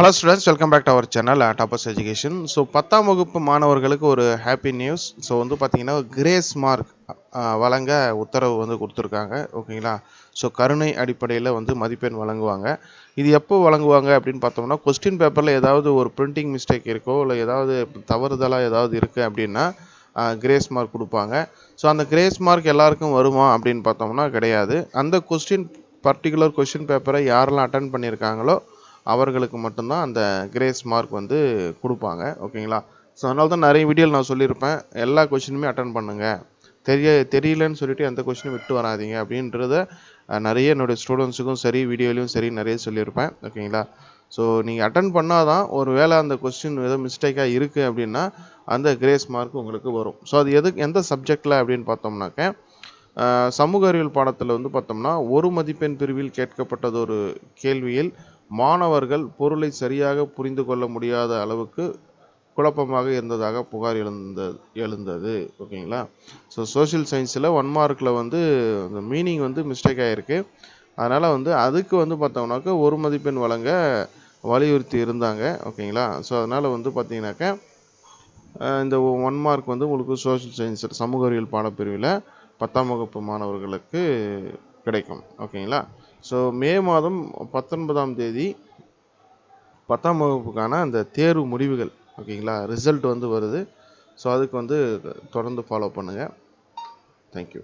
Hello students welcome back to our channel toppers education so பத்தாம் வகுப்பு மாணவர்களுக்கு ஒரு ஹாப்பி நியூஸ் ஸோ வந்து பார்த்தீங்கன்னா கிரேஸ் மார்க் வழங்க உத்தரவு வந்து கொடுத்துருக்காங்க. ஓகேங்களா? ஸோ கருணை அடிப்படையில் வந்து மதிப்பெண் வழங்குவாங்க. இது எப்போ வழங்குவாங்க அப்படின்னு பார்த்தோம்னா கொஸ்டின் பேப்பரில் ஏதாவது ஒரு பிரிண்டிங் மிஸ்டேக் இருக்கோ இல்லை ஏதாவது தவறுதலாக ஏதாவது இருக்குது அப்படின்னா கிரேஸ் மார்க் கொடுப்பாங்க. ஸோ அந்த கிரேஸ் மார்க் எல்லாருக்கும் வருமா அப்படின்னு பார்த்தோம்னா கிடையாது. அந்த கொஸ்டின் பர்டிகுலர் கொஸ்டின் பேப்பரை யாரெல்லாம் அட்டன் பண்ணியிருக்காங்களோ அவர்களுக்கு மட்டும்தான் அந்த கிரேஸ் மார்க் வந்து கொடுப்பாங்க. ஓகேங்களா? ஸோ அதனால தான் நிறைய வீடியோவில் நான் சொல்லியிருப்பேன். எல்லா கொஷினுமே அட்டன் பண்ணுங்கள் தெரிய தெரியலன்னு சொல்லிட்டு எந்த கொஷினும் விட்டு வராதீங்க அப்படின்றத நிறைய என்னுடைய ஸ்டூடெண்ட்ஸுக்கும் சரி வீடியோலையும் சரி நிறைய சொல்லியிருப்பேன். ஓகேங்களா? ஸோ நீங்கள் அட்டன் பண்ணால் தான் ஒரு வேளை அந்த கொஸ்டின் ஏதோ மிஸ்டேக்காக இருக்குது அப்படின்னா அந்த கிரேஸ் மார்க் உங்களுக்கு வரும். ஸோ அது எதுக்கு எந்த சப்ஜெக்டில் அப்படின்னு பார்த்தோம்னாக்க சமூக அறிவியல் பாடத்தில் வந்து பார்த்தோம்னா ஒரு மதிப்பெண் பிரிவில் கேட்கப்பட்டது ஒரு கேள்வியில் மாணவர்கள் பொருளை சரியாக புரிந்து கொள்ள முடியாத அளவுக்கு குழப்பமாக இருந்ததாக புகார் எழுந்தது எழுந்தது. ஓகேங்களா? ஸோ சோஷியல் சயின்ஸில் ஒன் மார்க்கில் வந்து அந்த மீனிங் வந்து மிஸ்டேக் ஆகிருக்கு அதனால் வந்து அதுக்கு வந்து பார்த்தோம்னாக்கா ஒரு மதிப்பெண் வழங்க வலியுறுத்தி இருந்தாங்க. ஓகேங்களா? ஸோ அதனால் வந்து பார்த்தீங்கன்னாக்கா இந்த ஒன் மார்க் வந்து உங்களுக்கு சோஷியல் சயின்ஸ் சமூக அறிவியல் பாடப்பிரிவில் பத்தாம் வகுப்பு மாணவர்களுக்கு கிடைக்கும். ஓகேங்களா? ஸோ மே மாதம் பத்தொன்பதாம் தேதி பத்தாம் வகுப்புக்கான அந்த தேர்வு முடிவுகள் ஓகேங்களா? ரிசல்ட் வந்து வருது. ஸோ அதுக்கு வந்து தொடர்ந்து ஃபாலோ பண்ணுங்கள் தேங்க்யூ